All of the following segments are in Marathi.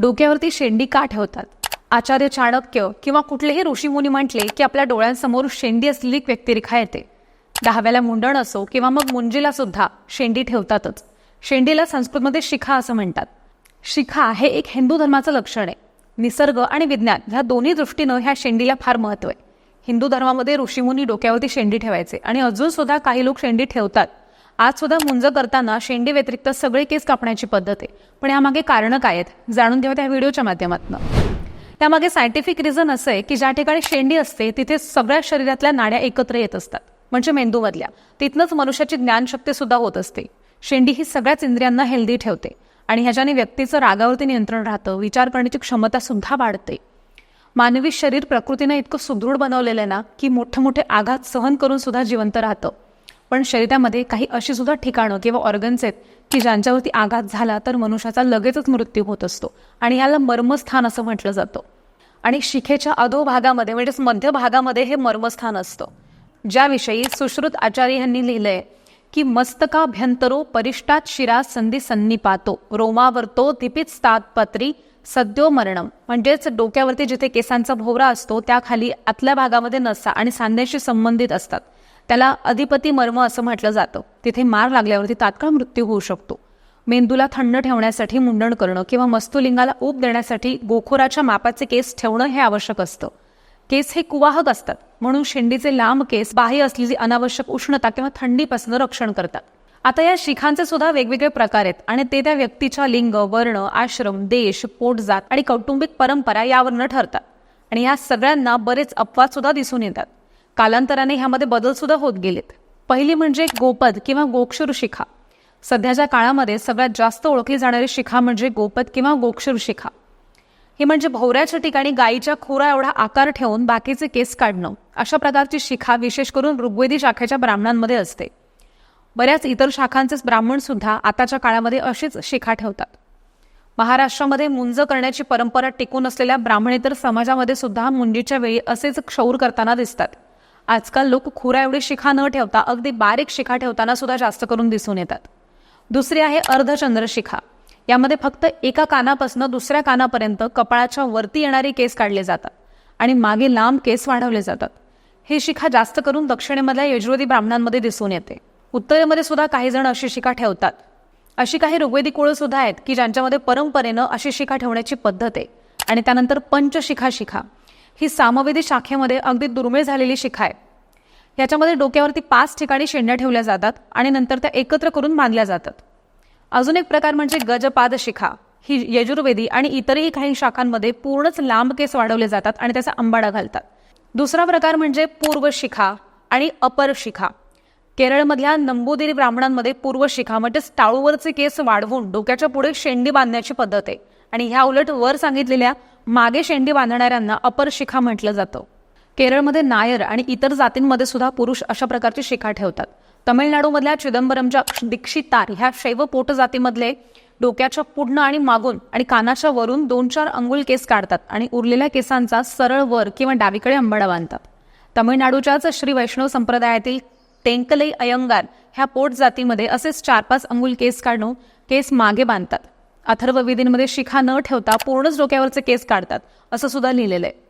डोक्यावरती शेंडी का ठेवतात? आचार्य चाणक्य किंवा कुठलेही ऋषीमुनी म्हटले की आपल्या डोळ्यांसमोर शेंडी असलेली एक व्यक्तिरेखा येते. दहाव्याला मुंडण असो किंवा मग मुंजीला सुद्धा शेंडी ठेवतातच. शेंडीला संस्कृतमध्ये शिखा असं म्हणतात. शिखा हे एक हिंदू धर्माचं लक्षण आहे. निसर्ग आणि विज्ञान ह्या दोन्ही दृष्टीनं ह्या शेंडीला फार महत्त्व आहे. हिंदू धर्मामध्ये ऋषीमुनी डोक्यावरती शेंडी ठेवायचे आणि अजून सुद्धा काही लोक शेंडी ठेवतात. आज सुद्धा मुंज करताना शेंडी व्यतिरिक्त सगळे केस कापण्याची पद्धत आहे. पण यामागे कारणं काय आहेत जाणून घेऊया त्या व्हिडिओच्या माध्यमातून. त्यामागे सायंटिफिक रिझन असं आहे की ज्या ठिकाणी शेंडी असते तिथे सगळ्या शरीरातल्या नाड्या एकत्र येत असतात म्हणजे मेंदूमधल्या. तिथनंच मनुष्याची ज्ञानशक्ती सुद्धा होत असते. शेंडी ही सगळ्याच इंद्रियांना हेल्दी ठेवते आणि ह्याच्याने व्यक्तीचं रागावरती नियंत्रण राहतं विचार करण्याची क्षमता सुद्धा वाढते. मानवी शरीर प्रकृतीनं इतकं सुदृढ बनवलेलं आहे ना की मोठे मोठे आघात सहन करून सुद्धा जिवंत राहतं. पण शरीरामध्ये काही अशी सुद्धा ठिकाणं किंवा ऑर्गन्स आहेत की ज्यांच्यावरती आघात झाला तर मनुष्याचा लगेचच मृत्यू होत असतो. आणि याला मर्मस्थान असं म्हटलं जातं. आणि शिखेच्या अधोभागामध्ये म्हणजेच मध्य भागामध्ये हे मर्मस्थान असतं. ज्याविषयी सुश्रुत आचार्य यांनी लिहिलंय की मस्तकाभ्यंतरो परिष्टात शिरा संधी संनिपातो रोमावरतो दिपित स्तातपत्री सद्यो मरणम म्हणजेच डोक्यावरती जिथे केसांचा भोवरा असतो त्याखाली आतल्या भागामध्ये नसा आणि सांध्याशी संबंधित असतात. त्याला अधिपती मर्म असं म्हटलं जातं. तिथे मार लागल्यावरती तात्काळ मृत्यू होऊ शकतो. मेंदूला थंड ठेवण्यासाठी मुंडण करणं किंवा मस्तुलिंगाला ऊब देण्यासाठी गोखोराच्या मापाचे केस ठेवणं हे आवश्यक असतं. केस हे कुवाहक असतात म्हणून शेंडीचे लांब केस बाह्य असलेली अनावश्यक उष्णता किंवा थंडीपासून रक्षण करतात. आता या शिखांचे सुद्धा वेगवेगळे प्रकार आहेत आणि ते त्या व्यक्तीच्या लिंग वर्ण आश्रम देश पोटजात आणि कौटुंबिक परंपरा यावरनं ठरतात. आणि या सगळ्यांना बरेच अपवाद सुद्धा दिसून येतात. कालांतराने ह्यामध्ये बदलसुद्धा होत गेलेत. पहिली म्हणजे गोपद किंवा गोक्षुर शिखा. सध्याच्या काळामध्ये सगळ्यात जास्त ओळखली जाणारी शिखा म्हणजे गोपद किंवा गोक्षुर शिखा. ही म्हणजे भोवऱ्याच्या ठिकाणी गायीच्या खुरा एवढा आकार ठेवून बाकीचे केस काढणं. अशा प्रकारची शिखा विशेष करून ऋग्वेदी शाखेच्या ब्राह्मणांमध्ये असते. बऱ्याच इतर शाखांचेच ब्राह्मण सुद्धा आताच्या काळामध्ये अशीच शिखा ठेवतात. महाराष्ट्रामध्ये मुंज करण्याची परंपरा टिकून असलेल्या ब्राह्मणेतर समाजामध्ये सुद्धा मुंजीच्या वेळी असेच क्षौर करताना दिसतात. आजकाल लोक खुरा एवढी शिखा न ठेवता अगदी बारीक शिखा ठेवताना सुद्धा जास्त करून दिसून येतात. दुसरी आहे अर्धचंद्रशिखा यामध्ये फक्त एका कानापासून दुसऱ्या कानापर्यंत कपाळाच्या वरती येणारे केस काढले जातात आणि मागे लांब केस वाढवले जातात. ही शिखा जास्त करून दक्षिणेमधल्या यजुर्वेदी ब्राह्मणांमध्ये दिसून येते. उत्तरेमध्ये सुद्धा काही जण अशी शिखा ठेवतात. अशी काही ऋग्वेदी कुळं सुद्धा आहेत की ज्यांच्यामध्ये परंपरेनं अशी शिखा ठेवण्याची पद्धत आहे आणि त्यानंतर पंचशिखा शिखा. ही सामवेदी शाखेमध्ये अगदी दुर्मिळ झालेली शिखा आहे. याच्यामध्ये डोक्यावरती पाच ठिकाणी शेंड्या ठेवल्या जातात आणि नंतर त्या एकत्र करून बांधल्या जातात. अजून एक प्रकार म्हणजे गजपाद शिखा. ही यजुर्वेदी आणि इतरही काही शाखांमध्ये पूर्णच लांब केस वाढवले जातात आणि त्याचा अंबाडा घालतात. दुसरा प्रकार म्हणजे पूर्व शिखा आणि अपर शिखा. केरळमधल्या नंबूदिरी ब्राह्मणांमध्ये पूर्व शिखा म्हणजेच टाळूवरचे केस वाढवून डोक्याच्या पुढे शेंडी बांधण्याची पद्धत आहे. आणि ह्या उलट वर सांगितलेल्या मागे शेंडी बांधणाऱ्यांना अपर शिखा म्हटलं जातं. केरळमध्ये नायर आणि इतर जातींमध्ये सुद्धा पुरुष अशा प्रकारची शिखा ठेवतात. तमिळनाडूमधल्या चिदंबरमच्या दीक्षितार ह्या शैव पोट जातीमधले डोक्याच्या पूर्ण आणि मागून आणि कानाच्या वरून दोन चार अंगुल केस काढतात आणि उरलेल्या केसांचा सरळ वर किंवा डावीकडे अंबाडा बांधतात. तमिळनाडूच्याच श्री वैष्णव संप्रदायातील तेंकलई अयंगार ह्या पोट जातीमध्ये असेच चार पाच अंगुल केस काढून केस मागे बांधतात. अथर्व विधींमध्ये शिखा न ठेवता पूर्णच डोक्यावरचे केस काढतात असं सुद्धा लिहिलेलं आहे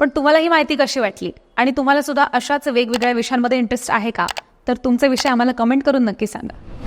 पण तुम्हाला ही माहिती कशी वाटली? आणि तुम्हाला सुद्धा अशाच वेगवेगळ्या विषयांमध्ये इंटरेस्ट आहे का? तर तुमचे विषय आम्हाला कमेंट करून नक्की सांगा.